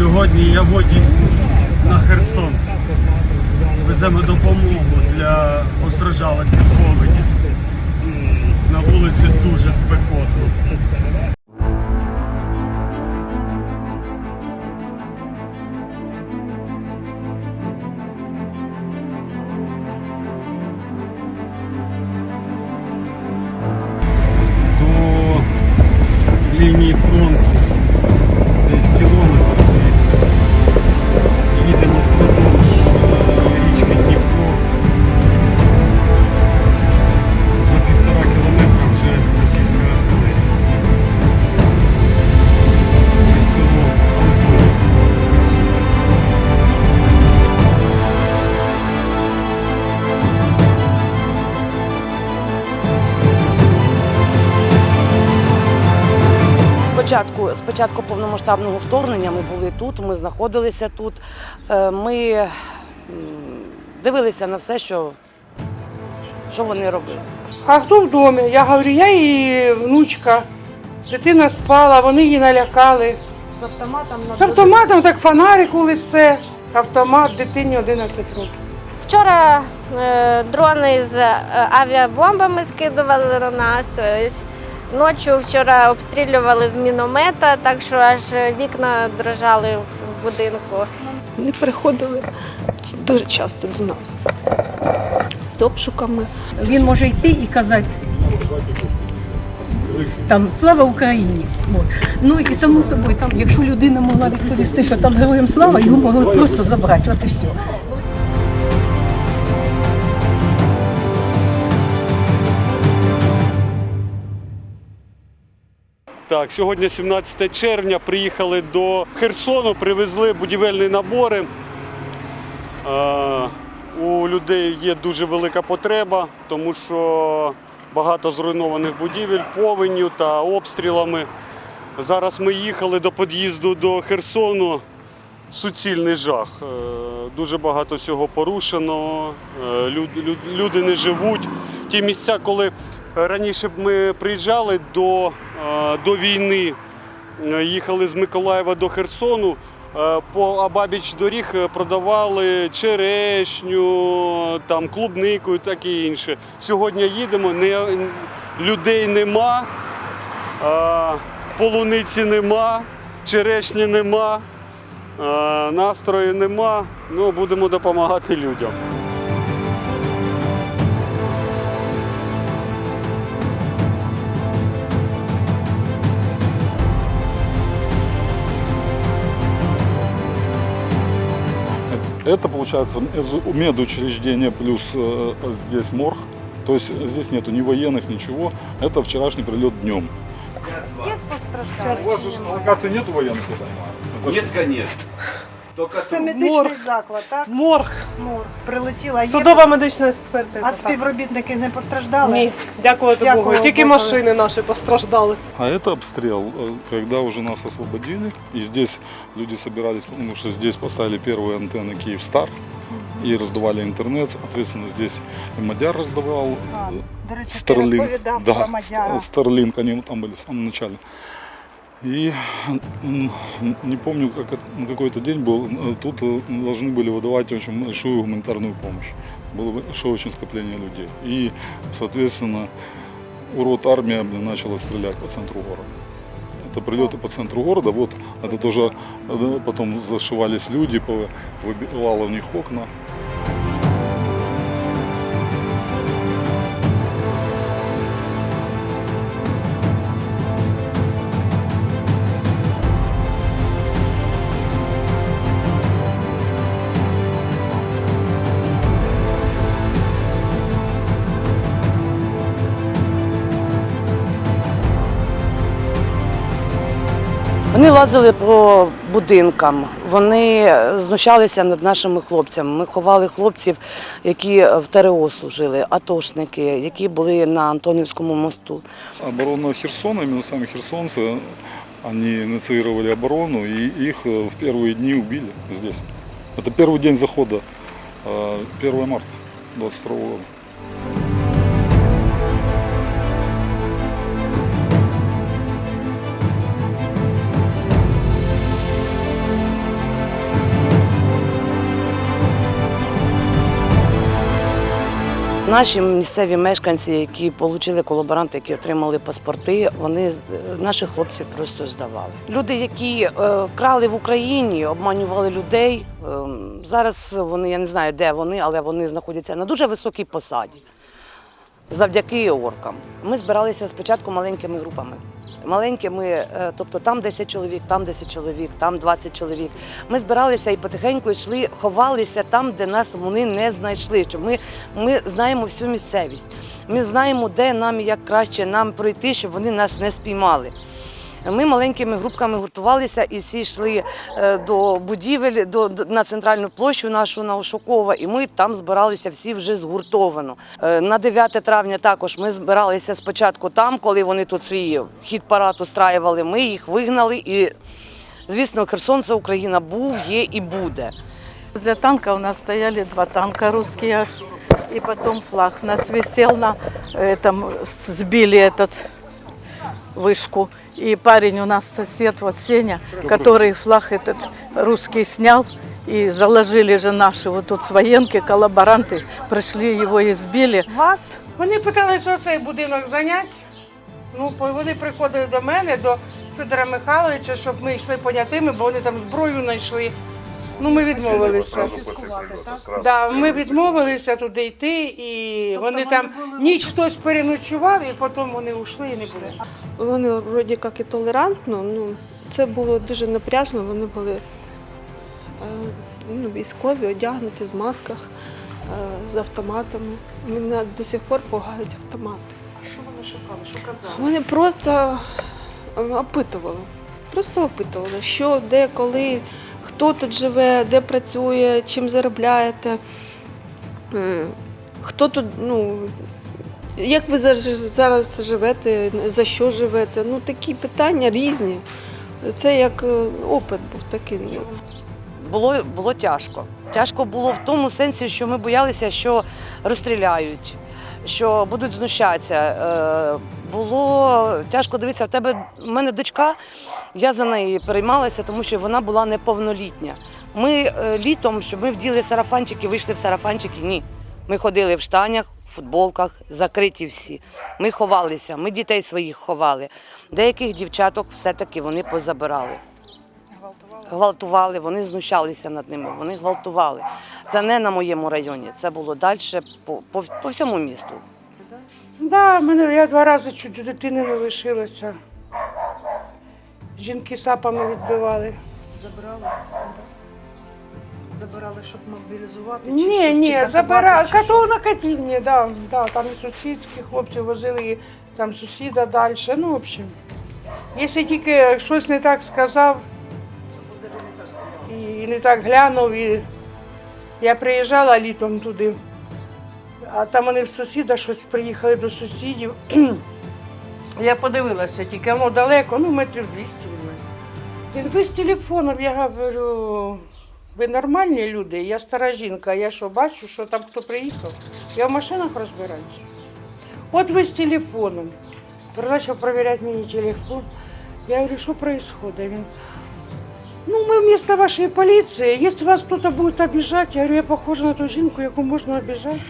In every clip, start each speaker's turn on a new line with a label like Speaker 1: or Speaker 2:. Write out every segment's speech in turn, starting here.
Speaker 1: Сьогодні я водій на Херсон. Веземо допомогу для постраждалих від повені. На вулиці дуже спекотно.
Speaker 2: Спочатку, спочатку повномасштабного вторгнення ми були тут, ми знаходилися тут. Е, Ми дивилися на все, що, що вони робили.
Speaker 3: А хто в домі? Я говорю, я і внучка. Дитина спала, вони її налякали.
Speaker 4: З автоматом на
Speaker 3: З автоматом так фонарик у лице. Автомат дитині 11 років.
Speaker 5: Вчора е, дрони з е, авіабомбами скидували на нас. Ночі вчора обстрілювали з міномета, так що аж вікна дрожали в будинку.
Speaker 6: Вони приходили дуже часто до нас з обшуками.
Speaker 7: Він може йти і казати там слава Україні. От. Ну і само собою, там, якщо людина могла відповісти, що там героям слава, його могли просто забрати. От і все.
Speaker 1: Так, сьогодні 17 червня. Приїхали до Херсону, привезли будівельні набори. Е, у людей є дуже велика потреба, тому що багато зруйнованих будівель повенню та обстрілами. Зараз ми їхали до під'їзду до Херсону. Суцільний жах. Е, Дуже багато всього порушено. е, люд- люд- Люди не живуть. Ті місця, коли раніше ми приїжджали до, е, до війни, е, їхали з Миколаєва до Херсону. е, По обабіч доріг продавали черешню, там, клубнику і таке інше. Сьогодні їдемо, не, людей нема, полуниці нема, черешні нема. Настрою нема, ну будемо допомагати людям.
Speaker 8: Это получается из- медучреждение плюс э, здесь морг. То есть здесь нету ни военных, ничего. Это вчерашний прилет днем.
Speaker 4: Є постраждали?
Speaker 8: У вас же на локации нету военных, я понимаю? Это
Speaker 9: Нет,
Speaker 8: ж-
Speaker 9: конечно. Только
Speaker 4: Це медичний
Speaker 3: Морг.
Speaker 4: заклад, так?
Speaker 3: Морг.
Speaker 4: Морг. Прилетіла. Є...
Speaker 3: Судова медична експертиза.
Speaker 4: А
Speaker 3: так.
Speaker 4: співробітники не постраждали?
Speaker 3: Ні, дякувати
Speaker 4: Дякую
Speaker 3: Богу. Тільки
Speaker 4: Богу.
Speaker 3: машини наші постраждали.
Speaker 8: А это обстрел, э, когда уже нас освободили. И здесь люди собирались, потому что здесь поставили первые антенны Киевстар. И раздавали интернет. Соответственно, здесь и Мадяр раздавал.
Speaker 4: А,
Speaker 8: э,
Speaker 4: До речі, ти
Speaker 8: Старлинг.
Speaker 4: розповідав
Speaker 8: Да,
Speaker 4: про Мадяра.
Speaker 8: Старлинг, они там были в самом начале. И м, не помню, как это- на какой-то день был, э, тут э, должны были выдавать очень большую гуманитарную помощь. Было большое очень скопление людей. И, соответственно, урод армия блин, начала стрелять по центру города. Это прилеты по центру города. Вот это тоже э, потом зашивались люди, по- выбивало в них окна.
Speaker 2: Вони лазили по будинкам, вони знущалися над нашими хлопцями. Ми ховали хлопців, які в ТРО служили, атошники, які були на Антонівському мосту.
Speaker 8: Оборона Херсона, именно сами херсонцы, они инициировали оборону, и их э, в первые дни убили здесь. Это первый день захода, э, 1 марта 22 года.
Speaker 2: Наші місцеві мешканці, які отримали колаборанти, які отримали паспорти, вони наших хлопців просто здавали. Люди, які е, крали в Україні, обманювали людей. е, зараз вони я не знаю, де вони, але вони знаходяться на дуже високій посаді. Завдяки оркам. Ми збиралися спочатку маленькими групами. Маленькими, ми, тобто там 10 чоловік, там 10 чоловік, там 20 чоловік. Ми збиралися і потихеньку йшли, ховалися там, де нас вони не знайшли. Щоб ми, ми знаємо всю місцевість. Ми знаємо, де нам як краще нам пройти, щоб вони нас не спіймали. Ми маленькими групками гуртувалися і всі йшли е, до будівель, до, до- на центральну площу нашу на Ошукова, і ми там збиралися всі вже згуртовано. Е, На 9 травня також ми збиралися спочатку там, коли вони тут свій хід парад устраювали. Ми їх вигнали і, звісно, Херсон це Україна був, є і буде.
Speaker 10: Для танка у нас стояли два танка русские, и потом флаг. У нас висел на этом, сбили этот вышку. И парень у нас сосед, вот Сеня, который флаг этот русский снял, и заложили же наши вот тут с военки, коллаборанты, пришли его и сбили.
Speaker 4: Вас
Speaker 3: Вони питалися оцей будинок зайняти. Ну, по- вони приходили до мене, до Федора Михайловича, щоб ми йшли понятими, бо вони там зброю знайшли. Ну, ми відмовилися. Да, ми відмовилися туди йти, і
Speaker 4: Тобто
Speaker 3: вони
Speaker 4: вони
Speaker 3: там
Speaker 4: були-
Speaker 3: ніч хтось переночував, і потім вони ушли і не було.
Speaker 6: Вони вроді як і толерантно, ну це було дуже напряжно. Вони були е, ну, військові, одягнуті з масках, е, з автоматами. Мене до сих пор пугають автомати.
Speaker 4: А що вони шукали? Що казали?
Speaker 6: Вони просто е, опитували. Просто опитували, що, де, коли, хто тут живе, де працює, чим заробляєте, хто тут, ну, як ви зараз- живете, за що живете. Ну, такі питання різні. Це як е, опит був такий. ну.
Speaker 2: було, було тяжко. Тяжко було в тому сенсі, що ми боялися, що розстріляють, що будуть знущатися. Е, було тяжко дивитися, в тебе в мене дочка, я за неї переймалася, тому що вона була неповнолітня. Ми е, літом, щоб ми вділи сарафанчики, вийшли в сарафанчики, ні. Ми ходили в штанях, в футболках, закриті всі. Ми ховалися, ми дітей своїх ховали. Деяких дівчаток все-таки вони позабирали
Speaker 4: Гвалтували?
Speaker 2: вони знущалися над ними, вони гвалтували. Це не на моєму районі, це було далі по, по, по всьому місту.
Speaker 3: Да, мене я два рази чуть дитини не лишилася. Жінки сапами відбивали.
Speaker 4: Забирали? Забирали, щоб мобілізувати? чи
Speaker 3: Ні,
Speaker 4: щоб-
Speaker 3: ні,
Speaker 4: чи
Speaker 3: забирали.
Speaker 4: чи що?
Speaker 3: Катов на катівні, да, да, там і сусідські хлопці возили, і там сусіда далі. Ну, в общем, якщо тільки щось не так сказав не так глянув, і я приїжджала літом туди, а там вони в сусіда щось приїхали до сусідів. Я подивилася, тільки воно далеко, ну метрів 200 від мене. Він без телефоном, я говорю, ви нормальні люди, я стара жінка, я що бачу, що там хто приїхав, я в машинах розбираюся. От ви з телефоном. Почав перевіряти мені телефон. Я говорю, що відбувається? Ну, ми вместо вашої поліції, якщо вас хтось буде обіжати, я говорю, я похожа на ту жінку, яку можна обіжати.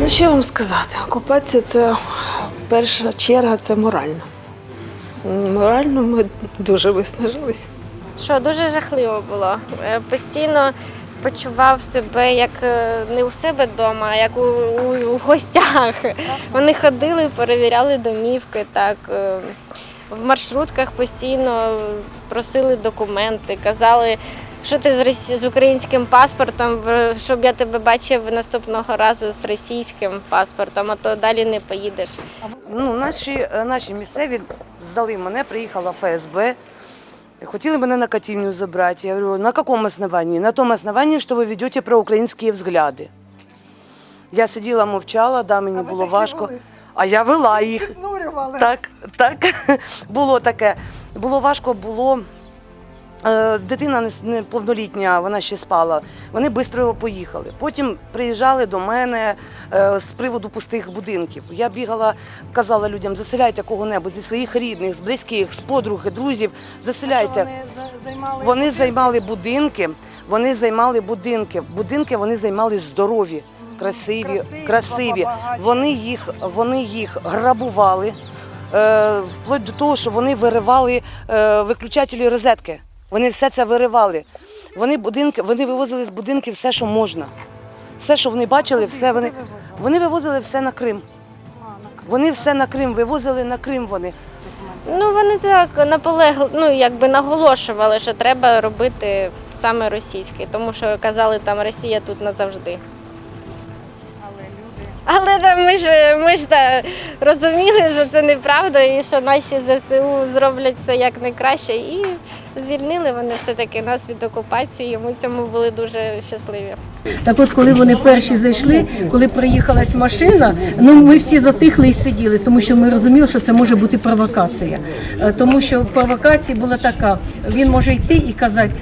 Speaker 6: Ну, що вам сказати? Окупація це перша черга, це морально. Морально ми дуже виснажилися.
Speaker 5: Що дуже жахливо було. Е, Постійно почував себе як е, не у себе вдома, а як у, у, у гостях. Вони ходили, перевіряли домівки. Так. е, В маршрутках постійно просили документи, казали, що ти з, українським паспортом, щоб я тебе бачив наступного разу з російським паспортом, а то далі не поїдеш.
Speaker 2: Ну, наші, наші місцеві здали мене, приїхала ФСБ. Хотіли мене на катівню забрати. Я говорю, на якому основании? На тому основании, що ви ведете проукраїнські взгляди. Я сиділа, мовчала, да, мені було важко. А я вела їх. Так, так. Було таке. Було важко, було Дитина не- неповнолітня, вона ще спала. Вони швидко поїхали. Потім приїжджали до мене е, з приводу пустих будинків. Я бігала, казала людям, заселяйте кого-небудь зі своїх рідних, з близьких, з подруги, друзів, заселяйте.
Speaker 4: Вони за- займали
Speaker 2: Вони
Speaker 4: будинки?
Speaker 2: займали будинки, вони займали будинки. Будинки вони займали здорові, красиві,
Speaker 4: Красиві,
Speaker 2: красиві. Вони їх, вони їх грабували, е, вплоть до того, що вони виривали е, виключателі розетки. Вони все це виривали. Вони будинки, вони вивозили з будинків все, що можна. Все, що вони бачили, все вони.
Speaker 4: Вивозили?
Speaker 2: Вони вивозили все на Крим.
Speaker 4: На Крим.
Speaker 2: Вони все на Крим вивозили на Крим. Вони
Speaker 5: Ну вони так наполегли, ну якби наголошували, що треба робити саме російський, тому що казали, там Росія тут назавжди.
Speaker 4: Але
Speaker 5: там ми ж ми ж та розуміли, що це неправда, і що наші ЗСУ зроблять все як найкраще. І звільнили вони все-таки нас від окупації. і Ми цьому були дуже щасливі.
Speaker 7: Так от, коли вони перші зайшли, коли приїхалась машина, ну ми всі затихли і сиділи, тому що ми розуміли, що це може бути провокація. Е, Тому що провокація була така: він може йти і казати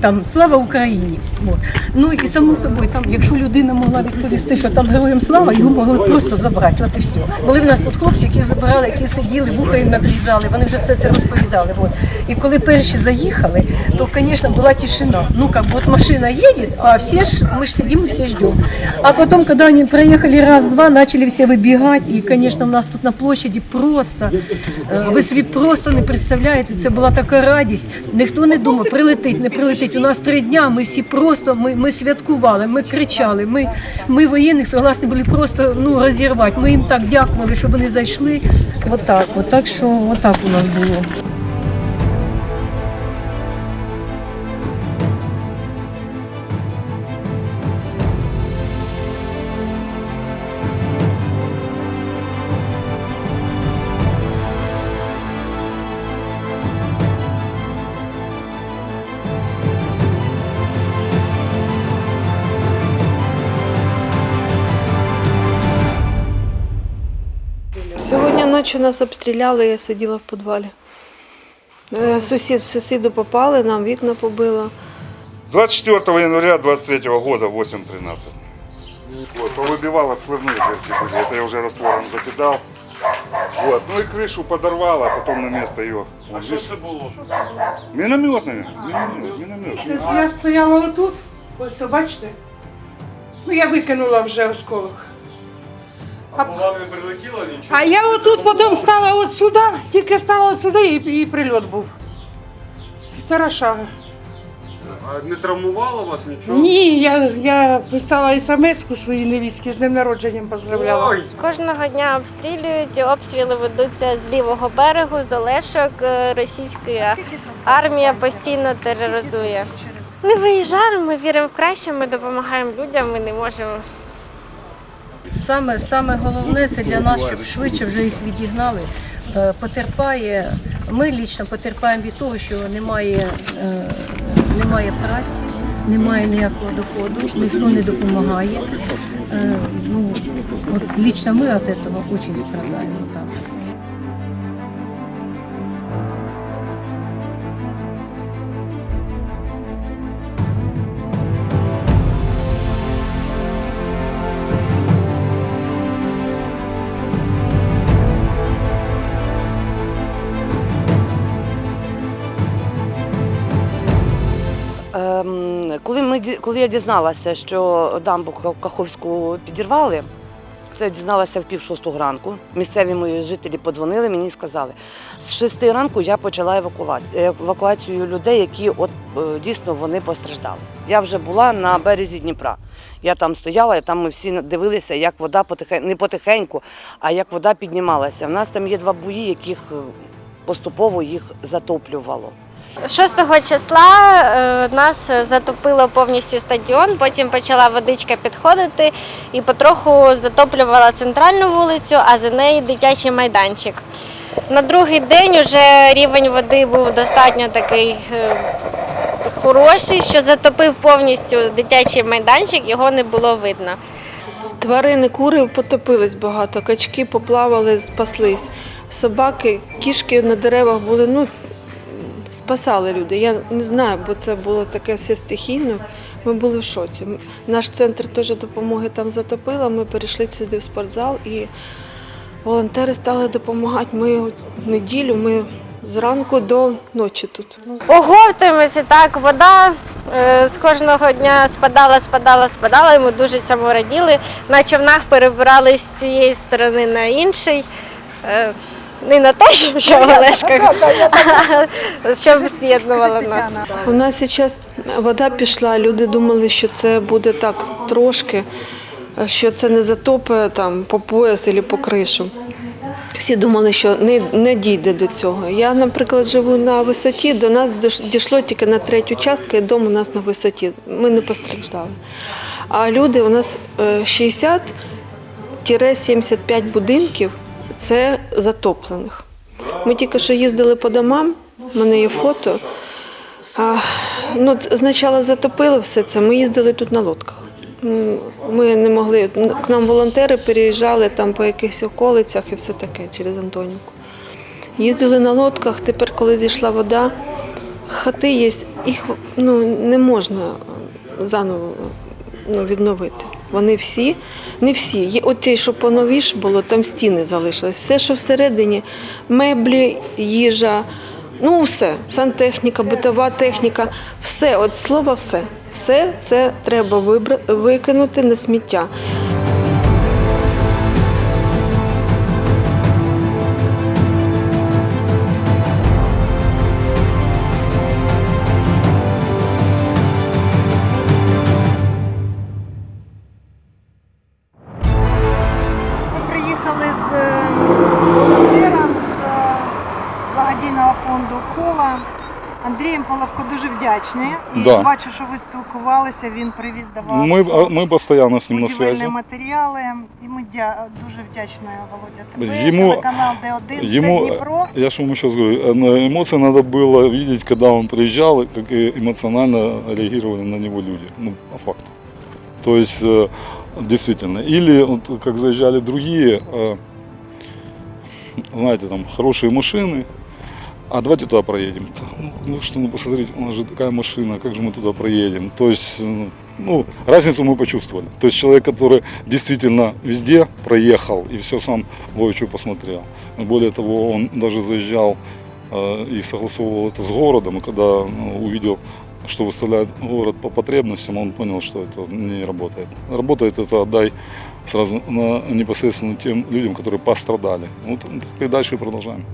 Speaker 7: Там слава Україні. От. Ну і само собою, там, якщо людина могла відповісти, що там героям слава, його могли просто забрати. От і все. Були в нас тут хлопці, які забирали, які сиділи, вуха їм надрізали, вони вже все це розповідали. От. І коли перші заїхали, то, звісно, була тишина. Ну, как бы, вот машина едет, а все ж, мы же сидим и все ждем. А потом, когда они проехали раз-два, начали все выбегать, и, конечно, у нас тут на площади просто, е, ви собі просто не представляєте, це була така радість. Ніхто не думав, прилетить, не прилетить. У нас три дня, ми всі просто, ми, ми святкували, ми кричали, ми, ми воєнних согласні були просто ну, розірвати. Ми їм так дякували, що вони зайшли. Отак, от, так що отак у нас було.
Speaker 6: Сьогодні ночі нас обстріляли, я сиділа в підвалі. Е, Сусід, сусіду попали, нам вікна побило.
Speaker 11: 24 января 23 года 8.13. Вот, повыбивала сквозные дырки были. Это я уже раствором закидал. Вот, ну и крышу подорвало, а потом на место ее.
Speaker 1: А що це було?
Speaker 11: Миномет, наверное. Миномет, миномет.
Speaker 3: Це я стояла отут, ось ви бачите. Ну я викинула вже осколок.
Speaker 1: А вам не прилетіло нічого?
Speaker 3: А я отут потім стала от сюди, тільки стала от сюди і, і прильот був. Півтора шага.
Speaker 1: А не травмувало вас нічого?
Speaker 3: Ні, я, я писала смс-ку своїй невістці з днем народженням поздравляла.
Speaker 1: Ой,
Speaker 5: Кожного дня обстрілюють, обстріли ведуться з лівого берегу, з Олешок. Е, Російська армія постійно тероризує. Не виїжджаємо, ми віримо в краще, ми допомагаємо людям, ми не можемо
Speaker 7: Саме, саме головне це для нас, щоб швидше вже їх відігнали. Е, Потерпає, ми лічно потерпаємо від того, що немає, е, немає праці, немає ніякого доходу, ніхто не допомагає. Е, Ну, от Лічно ми від цього дуже страдаємо.
Speaker 2: Коли, я дізналася, що дамбу Ка- Каховську підірвали, це дізналася в пів шостого ранку. Місцеві мої жителі подзвонили мені і сказали, з шести ранку я почала евакуацію, евакуацію людей, які от е, дійсно вони постраждали. Я вже була на березі Дніпра. Я там стояла, і там ми всі дивилися, як вода потихеньку, не потихеньку, а як вода піднімалася. У нас там є два бої, яких е, поступово їх затоплювало.
Speaker 5: 6 числа е, нас затопило повністю стадіон, потім почала водичка підходити і потроху затоплювала центральну вулицю, а за нею дитячий майданчик. На другий день вже рівень води був достатньо такий е, хороший, що затопив повністю дитячий майданчик, його не було видно.
Speaker 6: Тварини, кури потопились багато, качки поплавали, спаслись. Собаки, кішки на деревах були, ну, спасали люди. Я не знаю, бо це було таке все стихійно. Ми були в шоці. Наш центр теж допомоги там затопило. Ми перейшли сюди в спортзал і волонтери стали допомагати. Ми от неділю, ми зранку до ночі тут.
Speaker 5: Оговтуємося так, вода е, з кожного дня спадала, спадала, спадала, і ми дуже цьому раділи. На човнах перебирали з цієї сторони на інший. Е, Не на те, що в Олешках, а щоб з'єднувало нас.
Speaker 6: У нас зараз вода пішла, люди думали, що це буде так трошки, що це не затопить там по пояс або по кришу. Всі думали, що не, не дійде до цього. Я, наприклад, живу на висоті, до нас дійшло тільки на третю частку, і дом у нас на висоті. Ми не постраждали. А люди у нас е, 60-75 будинків це затоплених. Ми тільки що їздили по домам, в мене є фото. А, ну, спочатку затопило все це, ми їздили тут на лодках. Ми не могли. К нам волонтери переїжджали там по якихось околицях і все таке через Антонівку. Їздили на лодках, тепер, коли зійшла вода, хати є, їх ну, не можна заново ну, відновити. Вони всі, не всі. Є от ті, що поновіш було, там стіни залишились. Все, що всередині, меблі, їжа, ну все, сантехніка, битова техніка, все, от слово все. Все це треба викинути на сміття.
Speaker 8: Да.
Speaker 4: бачу, що ви спілкувалися, він привіз до вас
Speaker 8: Мы, а, мы постоянно с ним на
Speaker 4: будівельні
Speaker 8: связи.
Speaker 4: матеріали. І ми дя... дуже вдячні, Володя, тобі,
Speaker 8: Ему-
Speaker 4: телеканал Д1,
Speaker 8: ему-
Speaker 4: це Дніпро.
Speaker 8: Я же вам еще раз говорю, э, на эмоции надо было видеть, когда он приезжал, и как э, эмоционально реагировали на него люди. Ну, по факту. То есть, э, действительно. Или, вот, как заезжали другие, э, знаете, там, хорошие машины, а давайте туда проедем. Ну, ну что, ну посмотрите, у нас же такая машина, как же мы туда проедем? То есть, э, ну, разницу мы почувствовали. То есть человек, который действительно везде проехал и все сам воочию посмотрел. Более того, он даже заезжал э, и согласовывал это с городом, и когда ну, увидел, что выставляет город по потребностям, он понял, что это не работает. Работает это отдай сразу на, непосредственно тем людям, которые пострадали. Вот и дальше продолжаем.